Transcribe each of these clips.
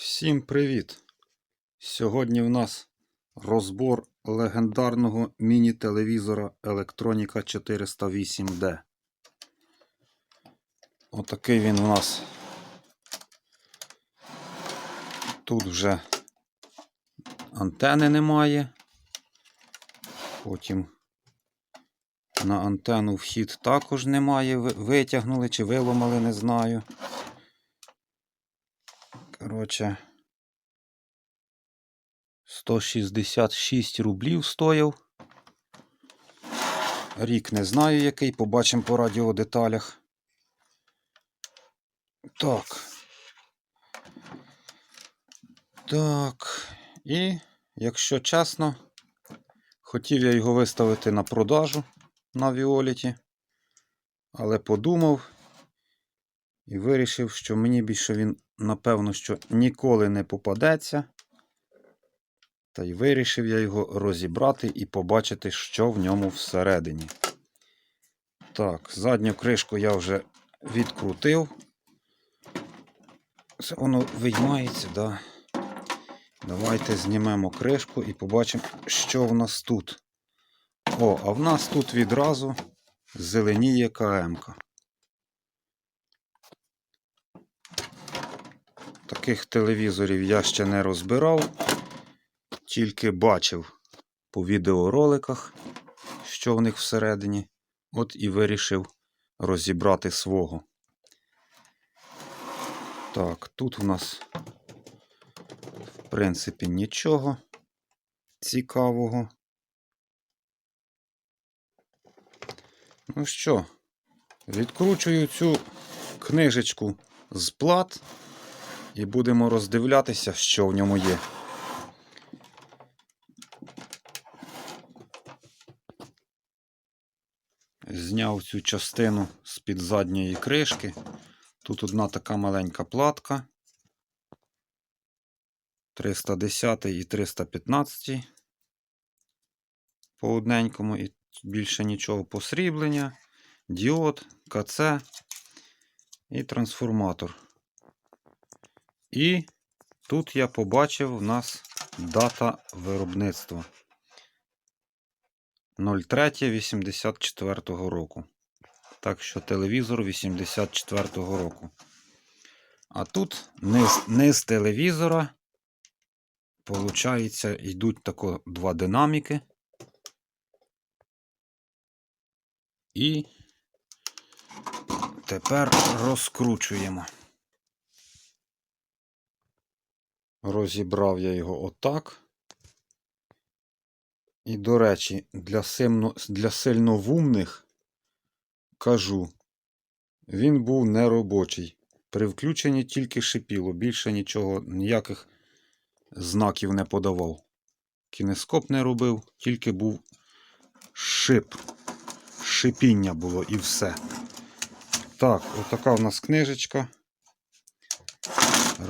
Всім привіт! Сьогодні в нас розбор легендарного міні-телевізора Electronica 408D. Отакий він у нас. Тут вже антени немає. Потім на антенну вхід також немає. Витягнули чи виломали, не знаю. Коротше, 166 рублів стояв. Рік не знаю який, побачимо по радіодеталях. Так. Так. І, якщо чесно, хотів я його виставити на продажу на Віоліті, але подумав і вирішив, що мені більше він, напевно, що ніколи не попадеться. Та й вирішив я його розібрати і побачити, що в ньому всередині. Так, задню кришку я вже відкрутив. Це воно виймається, да. Давайте знімемо кришку і побачимо, що в нас тут. О, а в нас тут відразу зеленіє КМ-ка. Таких телевізорів я ще не розбирав, тільки бачив по відеороликах, що в них всередині. От і вирішив розібрати свого. Так, тут у нас, в принципі, нічого цікавого. Ну що, відкручую цю книжечку з плат і будемо роздивлятися, що в ньому є. Зняв цю частину з-під задньої кришки. Тут одна така маленька платка. 310 і 315 по одненькому і більше нічого посріблення, діод, КЦ і трансформатор. І тут я побачив у нас дата виробництва 03.84 року. Так що телевізор 84-го року. А тут низ, низ телевізора, получається, йдуть тако два динаміки. І тепер розкручуємо. Розібрав я його отак. І, до речі, для, сильно, для сильновумних кажу, він був неробочий. При включенні тільки шипіло, більше нічого, ніяких знаків не подавав. Кінескоп не робив, тільки був шип. Шипіння було і все. Так, отака в нас книжечка.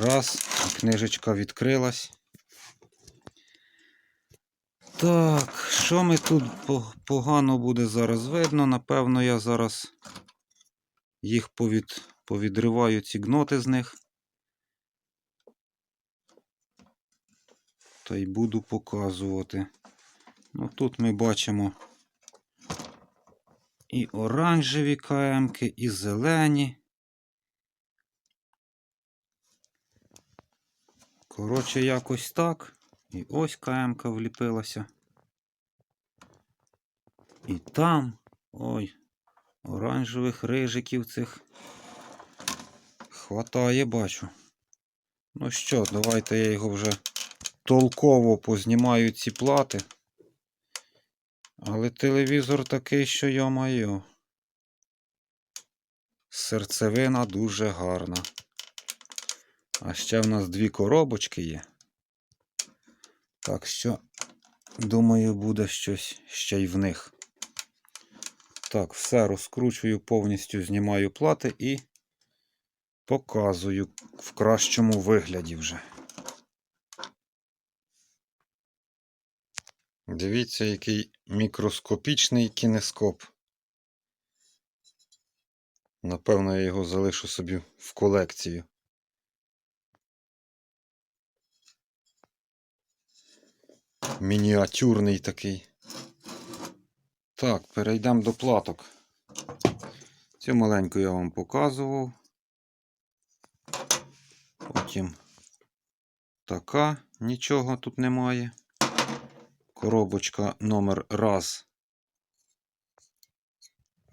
Раз, книжечка відкрилась. Так, що ми тут погано буде зараз видно? Напевно, я зараз їх повід, повідриваю ці гноти з них. Та й буду показувати. Ну тут ми бачимо і оранжеві КМки, і зелені. Коротше, якось так. І ось КМка вліпилася. І там, ой, оранжевих рижиків цих хватає, бачу. Ну що, давайте я його вже толково познімаю ці плати. Але телевізор такий, що йо-майо. Серцевина дуже гарна. А ще в нас дві коробочки є. Так що, думаю, буде щось ще й в них. Так, все розкручую, повністю знімаю плати і показую в кращому вигляді вже. Дивіться, який мікроскопічний кінескоп. Напевно, я його залишу собі в колекцію. Мініатюрний такий. Так, перейдемо до платок. Цю маленьку я вам показував. Потім така, нічого тут немає. Коробочка номер раз.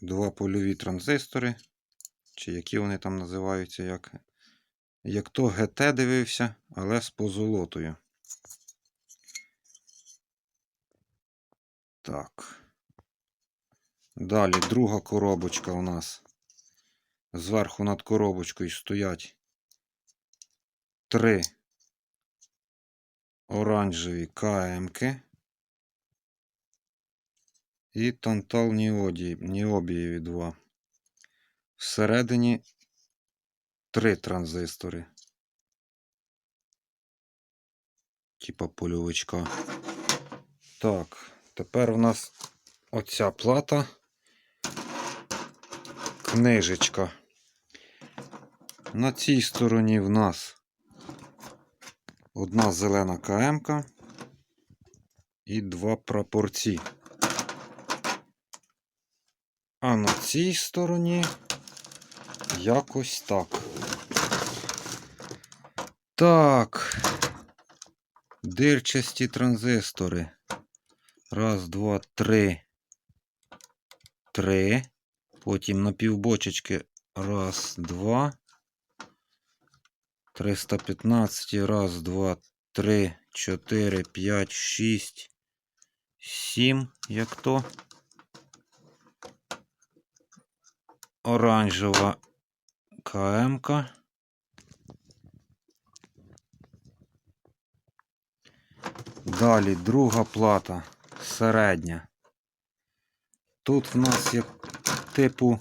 Два польові транзистори. Чи які вони там називаються, як, як то ГТ дивився, але з позолотою. Так. Далі друга коробочка у нас. Зверху над коробочкою стоять три оранжеві КМки і тантал ніобієві два. Всередині три транзистори. Типа польовичка. Так, тепер у нас оця плата. Книжечка. На цій стороні в нас одна зелена КМ і два прапорці. А на цій стороні якось так. Так. Дирчасті транзистори. Раз, два, три. Три. Потім на півбочечки. Раз, два. 315. Раз, два, три, чотири, п'ять, шість, сім. Як то. Оранжева КМ-ка. Далі друга плата середня. Тут в нас є типу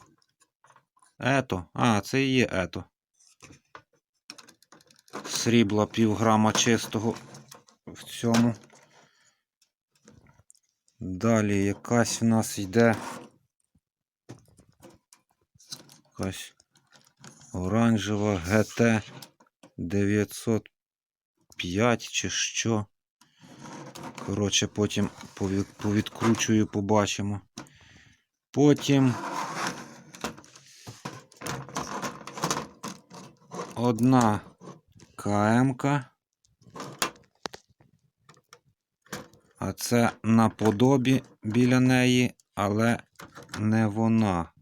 ето. А, це і є ето. Срібла півграма чистого в цьому. Далі якась в нас йде. Якась оранжева ГТ 905 чи що. Коротше, потім повідкручую, побачимо. Потім одна КМ-ка. А це наподобі біля неї, але не вона.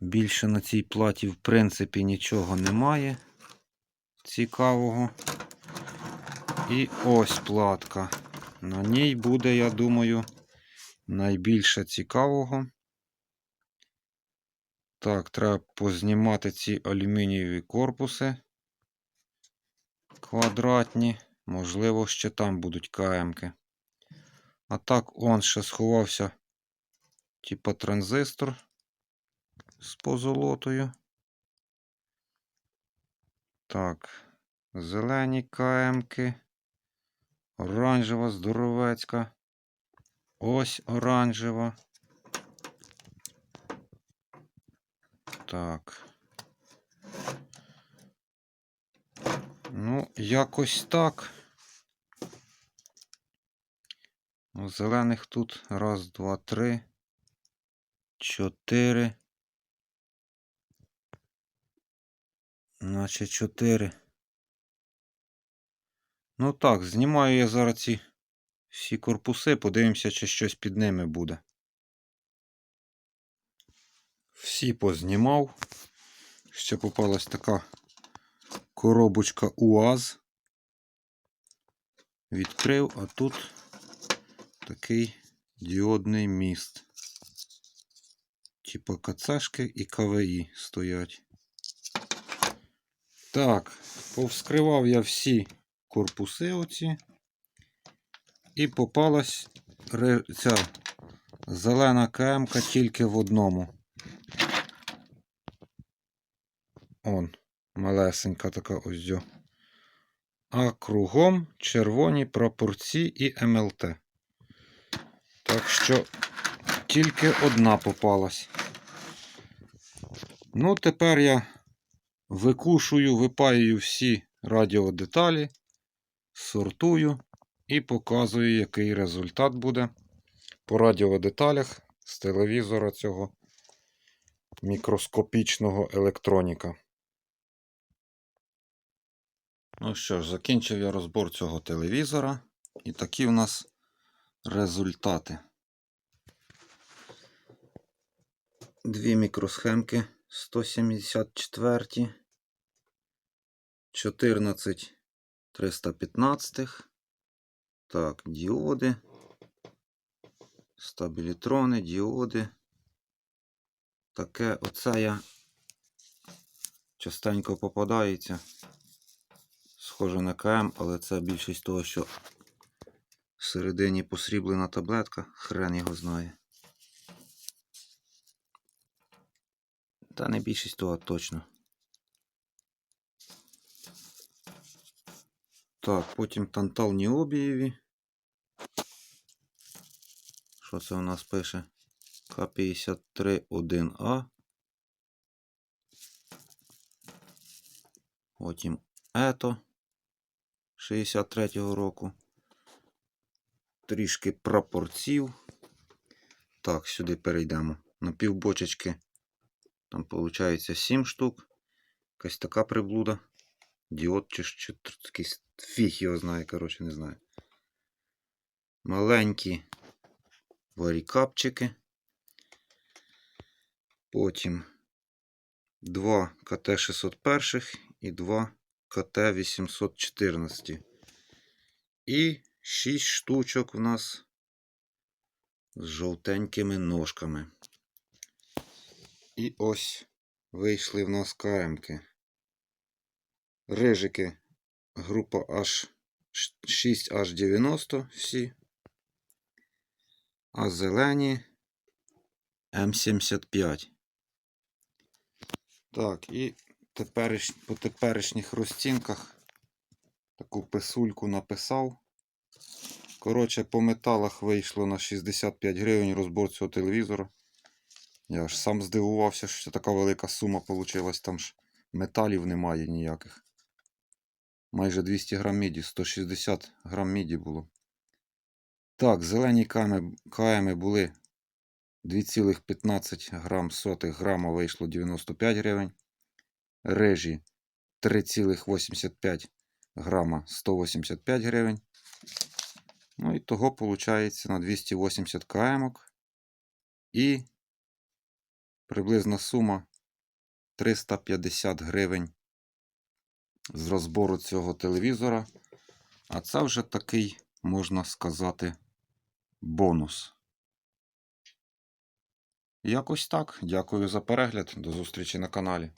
Більше на цій платі, в принципі, нічого немає цікавого. І ось платка. На ній буде, я думаю, найбільше цікавого. Так, треба познімати ці алюмінієві корпуси квадратні. Можливо, ще там будуть КМки. А так, он ще сховався, типа транзистор з позолотою. Так, зелені КМки. Оранжева, здоровецька. Ось оранжева. Так. Ну, якось так. Ну, Зелених тут раз, два, три, чотири. Наче чотири. Ну так, знімаю я зараз ці всі корпуси, подивимося, чи щось під ними буде. Всі познімав. Ще попалась така коробочка УАЗ. Відкрив, а тут такий діодний міст. Типа КЦшки і КВІ стоять. Так, повскривав я всі корпуси оці. І попалась ця зелена КМ тільки в одному. Он, малесенька така ось. дзьо. А кругом червоні прапорці і МЛТ. Так що тільки одна попалась. Ну, тепер я викушую, випаюю всі радіодеталі сортую і показую, який результат буде по радіодеталях з телевізора цього мікроскопічного електроніка. Ну що ж, закінчив я розбор цього телевізора. І такі у нас результати. Дві мікросхемки 174, 14 315. Так, діоди, стабілітрони, діоди. Таке оце я частенько попадається. Схоже на КМ, але це більшість того, що всередині посріблена таблетка, хрен його знає. Та не більшість того точно. Так, потім тантал ніобієві. Що це у нас пише? К-53-1А. Потім ето 63-го року. Трішки прапорців. Так, сюди перейдемо. На півбочечки. Там виходить 7 штук. Якась така приблуда. Діод чи, чи якийсь фіг його знає, коротше, не знаю. Маленькі варікапчики. Потім два КТ-601 і два КТ-814. І 6 штучок у нас з жовтенькими ножками. І ось вийшли в нас КМки. Рижики група H 6H90 всі. А зелені М75. Так, і теперіш, по теперішніх розцінках таку писульку написав. Коротше, по металах вийшло на 65 гривень розбор цього телевізора. Я ж сам здивувався, що така велика сума вийшла. Там ж металів немає ніяких. Майже 200 грам міді, 160 грам міді було. Так, зелені каями були 2,15 грам сотих грама вийшло 95 гривень. Режі 3,85 грама 185 гривень. Ну і того виходить на 280 км. І приблизна сума 350 гривень з розбору цього телевізора. А це вже такий, можна сказати, бонус. Якось так. Дякую за перегляд. До зустрічі на каналі.